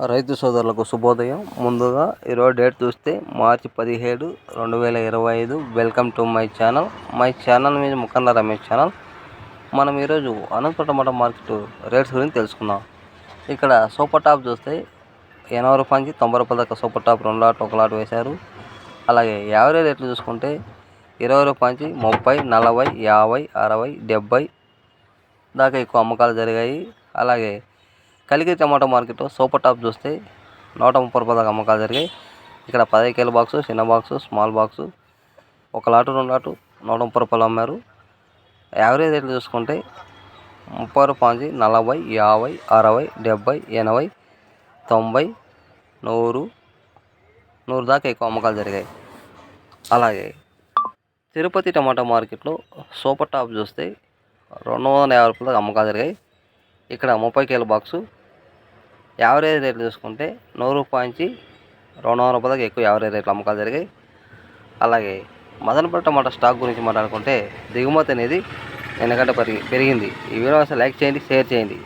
రైతు సోదరులకు శుభోదయం. ముందుగా ఈరోజు డేట్ చూస్తే మార్చి పదిహేడు రెండు వేల ఇరవై ఐదు. Welcome to my channel. My channel మీద ముఖండ రమేష్ ఛానల్. మనం ఈరోజు అనంతపురం టమాటా మార్కెట్ రేట్స్ గురించి తెలుసుకుందాం. ఇక్కడ సూపర్ టాప్ చూస్తే ఎనభై రూపాయల నుంచి తొంభై రూపాయల దాకా సూపర్ టాప్ రెండు లాట్ ఒక లాట్ వేశారు. అలాగే యావరేజ్ రేట్లు చూసుకుంటే ఇరవై రూపాయల నుంచి ముప్పై నలభై యాభై అరవై డెబ్బై దాకా ఎక్కువ అమ్మకాలు జరిగాయి. అలాగే కలిగి టమాటో మార్కెట్ సూపర్ టాప్ చూస్తే నూట ముప్పై రూపాయల దాకా అమ్మకాలు జరిగాయి. ఇక్కడ పది కేల బాక్సు చిన్న బాక్సు స్మాల్ బాక్సు ఒక లాటు రెండు లాటు నూట ముప్పై రూపాయలు అమ్మారు. యావరేజ్ రేట్లు చూసుకుంటే ముప్పై రూపాయల నలభై యాభై అరవై డెబ్బై ఎనభై తొంభై నూరు నూరు దాకా ఎక్కువ అమ్మకాలు జరిగాయి. అలాగే తిరుపతి టమాటా మార్కెట్లో సూపర్ టాప్ చూస్తే రెండు వందల యాభై రూపాయలకు అమ్మకాలు జరిగాయి. ఇక్కడ ముప్పై కేల బాక్సు. యావరేజ్ రేట్లు చూసుకుంటే నూరు రూపాయల నుంచి రెండు వందల రూపాయలకి ఎక్కువ యావరేజ్ రేట్లు అమ్మకాలు జరిగాయి. అలాగే మదనపల్లి టమాటా స్టాక్ గురించి మాట్లాడుకుంటే దిగుమతి అనేది ఎందుకంటే పెరిగి పెరిగింది. ఈ వీడియో అసలు లైక్ చేయండి షేర్ చేయండి.